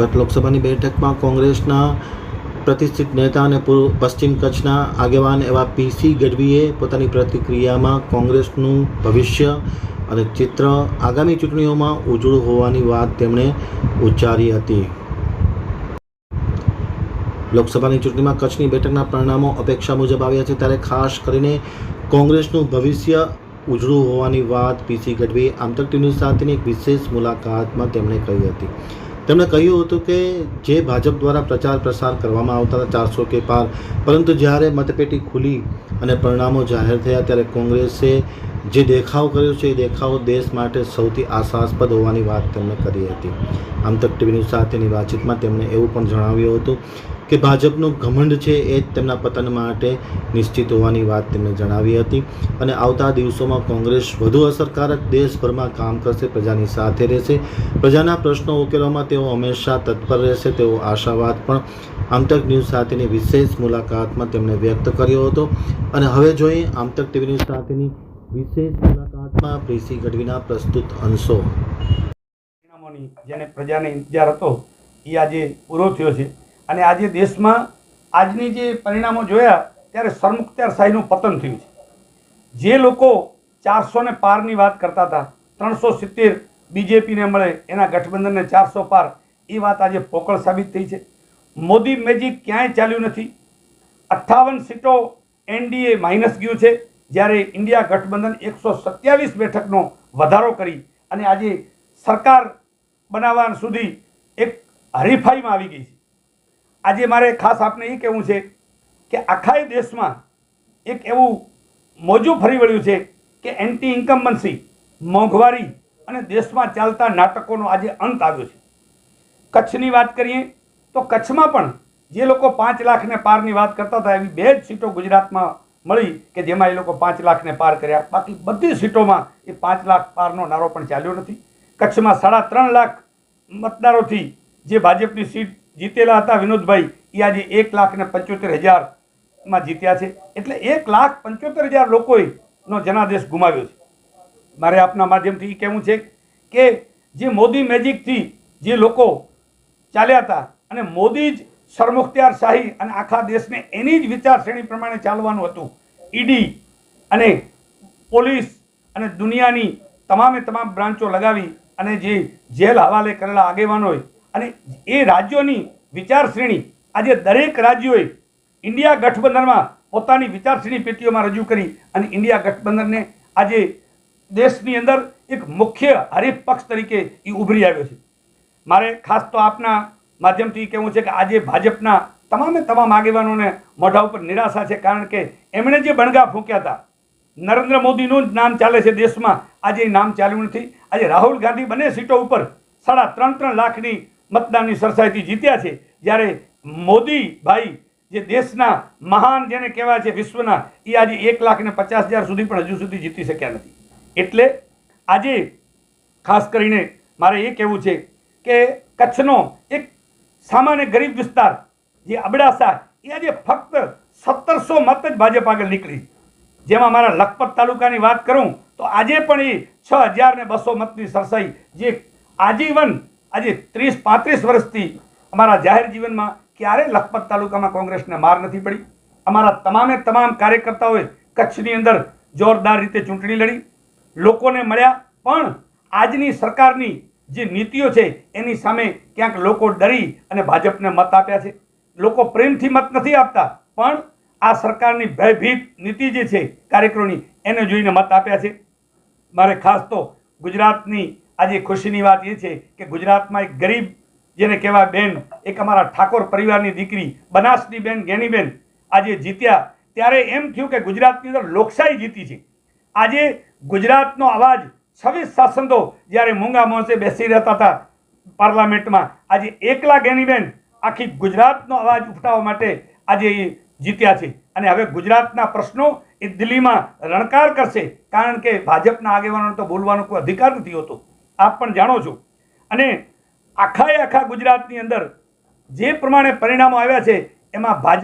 ગત લોકસભાની બેઠકમાં કોંગ્રેસના પ્રતિષ્ઠિત નેતા અને પૂર્વ પશ્ચિમ કચ્છના આગેવાન એવા પીસી ગઢવીએ પોતાની પ્રતિક્રિયામાં કોંગ્રેસનું ભવિષ્ય અને ચિત્ર આગામી ચૂંટણીઓમાં ઉજળું હોવાની વાત તેમણે ઉચ્ચારી હતી. લોકસભાની ચૂંટણીમાં કચ્છની બેઠકના પરિણામો અપેક્ષા મુજબ આવ્યા છે ત્યારે ખાસ કરીને કોંગ્રેસનું ભવિષ્ય ઉજળું હોવાની વાત પીસી ગઢવી આમતક ટીવી સાથેની એક વિશેષ મુલાકાતમાં તેમણે કહી હતી. તેમણે કહ્યું હતું કે જે ભાજપ દ્વારા પ્રચાર પ્રસાર કરવામાં આવતા હતા, ચારસો કે પાર, પરંતુ જ્યારે મતપેટી ખુલી અને પરિણામો જાહેર થયા ત્યારે કોંગ્રેસે જે દેખાવ કર્યો છે, એ દેખાવ દેશ માટે સૌથી આશાસ્પદ હોવાની વાત તેમણે કરી હતી. આમતક ટીવીની સાથેની વાતચીતમાં તેમણે એવું પણ જણાવ્યું હતું કે ભાજપનું ઘમંડ છે એ જ તેમના પતન માટે નિશ્ચિત હોવાની વાત તેમણે જણાવી હતી. અને આવતા દિવસોમાં કોંગ્રેસ વધુ અસરકારક દેશભરમાં કામ કરશે, પ્રજાની સાથે રહેશે. પ્રજાના પ્રશ્નો ઉકેલવામાં તેઓ હંમેશા તત્પર રહેશે તેવો આશાવાદ પણ આમતક ન્યૂઝ સાથેની વિશેષ મુલાકાતમાં તેમણે વ્યક્ત કર્યો હતો. અને હવે જોઈએ આમતક ટીવી ન્યૂઝ સાથેની વિશેષ મુલાકાતમાં પ્રીસી ગઢવીના પ્રસ્તુત અંશો. જેને પ્રજાને ઇંતજાર હતો, એ આજે પૂરો થયો છે. અને આજે દેશમાં આજની જે પરિણામો જોયા, ત્યારે સરમુખત્યારશાહીનું પતન થયું છે. જે લોકો ચારસો ને પારની વાત કરતા હતા, ત્રણસો સિત્તેર બીજેપીને મળે, એના ગઠબંધનને ચારસો પાર, એ વાત આજે પોકળ સાબિત થઈ છે. મોદી મેજિક ક્યાંય ચાલ્યું નથી. અઠ્ઠાવન સીટો એનડીએ માઇનસ ગયું છે, જ્યારે ઇન્ડિયા ગઠબંધન એકસો સત્યાવીસ બેઠકનો વધારો કરી અને આજે સરકાર બનાવવા સુધી એક હરીફાઈમાં આવી ગઈ છે. આજે મારે ખાસ આપને એ કહેવું છે કે આખા દેશમાં એક એવું મોજું ફરી વળ્યું છે કે એન્ટી ઇન્કમ્બન્સી મોંઘવારી અને દેશમાં ચાલતા નાટકોનો આજે અંત આવ્યો છે. કચ્છની વાત કરીએ તો કચ્છમાં પણ જે લોકો પાંચ લાખને પારની વાત કરતા હતા એવી બે જ સીટો ગુજરાતમાં મળી કે જેમાં એ લોકો પાંચ લાખને પાર કર્યા. બાકી બધી સીટોમાં એ પાંચ લાખ પારનો નારો પણ ચાલ્યો નથી. કચ્છમાં સાડા ત્રણ લાખ મતદારોથી જે ભાજપની સીટ જીતેલા હતા વિનોદભાઈ. એ આજે એક લાખ ને પંચોતેર હજારમાં જીત્યા છે. એટલે એક લાખ પંચોતેર હજાર લોકોએ નો જનાદેશ ગુમાવ્યો છે. મારે આપના માધ્યમથી એ કહેવું છે કે જે મોદી મેજિકથી જે લોકો ચાલ્યા હતા અને મોદી જ સરમુખત્યાર શાહી અને આખા દેશને એની જ વિચારશ્રેણી પ્રમાણે ચાલવાનું હતું. ઈડી અને પોલીસ અને દુનિયાની તમામે તમામ બ્રાન્ચો લગાવી અને જે જેલ હવાલે કરેલા આગેવાનોએ અને એ રાજ્યોની વિચારશ્રેણી આજે દરેક રાજ્યોએ ઇન્ડિયા ગઠબંધનમાં પોતાની વિચારશ્રેણી પેટીઓમાં રજૂ કરી અને ઇન્ડિયા ગઠબંધનને આજે દેશની અંદર એક મુખ્ય હરીફ પક્ષ તરીકે એ ઉભરી આવ્યો છે. મારે ખાસ તો આપના માધ્યમથી કહેવું છે કે આજે ભાજપના તમામે તમામ આગેવાનોને મોઢા ઉપર નિરાશા છે કારણ કે એમણે જે બણગા ફૂંક્યા હતા, નરેન્દ્ર મોદીનું જ નામ ચાલે છે દેશમાં, આજે નામ ચાલ્યું નથી. આજે રાહુલ ગાંધી બંને સીટો ઉપર સાડા ત્રણ ત્રણ લાખની મતદાનની સરસાઈથી જીત્યા છે. જ્યારે મોદી ભાઈ જે દેશના મહાન જેને કહેવાય છે વિશ્વના એ આજે એક લાખ ને પચાસ હજાર સુધી પણ હજુ સુધી જીતી શક્યા નથી. એટલે આજે ખાસ કરીને મારે એ કહેવું છે કે કચ્છનો એક સામાન્ય ગરીબ વિસ્તાર, જે અબડાસા, એ આજે ફક્ત સત્તરસો મત જ ભાજપ આગળ નીકળી. જેમાં મારા લખપત તાલુકાની વાત કરું, તો આજે પણ એ છ હજાર ને બસો મતની સરસાઈ, જે આજીવન આજે ત્રીસ પાંત્રીસ વર્ષથી અમારા જાહેર જીવનમાં ક્યારે લખપત તાલુકામાં કોંગ્રેસને માર નથી પડી? અમારા તમામે તમામ કાર્યકર્તાઓએ કચ્છની અંદર જોરદાર રીતે ચૂંટણી લડી. લોકોને મળ્યા, પણ આજની સરકારની જે નીતિઓ છે, એની સામે ક્યાંક લોકો ડરી અને ભાજપને મત આપ્યા છે. લોકો પ્રેમથી મત નથી આપતા, પણ આ સરકારની ભયભીત નીતિ જે છે, કાર્યક્રમની, એને જોઈને મત આપ્યા છે. મારે ખાસ તો ગુજરાતની આજે ખુશીની વાત એ છે કે ગુજરાતમાં એક ગરીબ, જેને કહેવાય બેન, એક અમારા ઠાકોર પરિવારની દીકરી, બનાસની બેન ગેનીબેન આજે જીત્યા. ત્યારે એમ થયું કે ગુજરાતની અંદર લોકશાહી જીતી છે. આજે ગુજરાતનો અવાજ છવ્વીસ શાસકો જ્યારે મૂંગા મોંસે બેસી રહેતા હતા પાર્લામેન્ટમાં. આજે એકલા ગેનીબેન આખી ગુજરાતનો અવાજ ઉઠાવવા માટે આજે એ જીત્યા છે. અને હવે ગુજરાતના પ્રશ્નો એ દિલ્હીમાં રણકાર કરશે. કારણ કે ભાજપના આગેવાનોને તો બોલવાનો કોઈ અધિકાર નથી હોતો. આપ પણ જાણો છો. અને આખાએ આખા ગુજરાતની અંદર જે પ્રમાણે પરિણામો આવ્યા છે, એમાં ભાજપ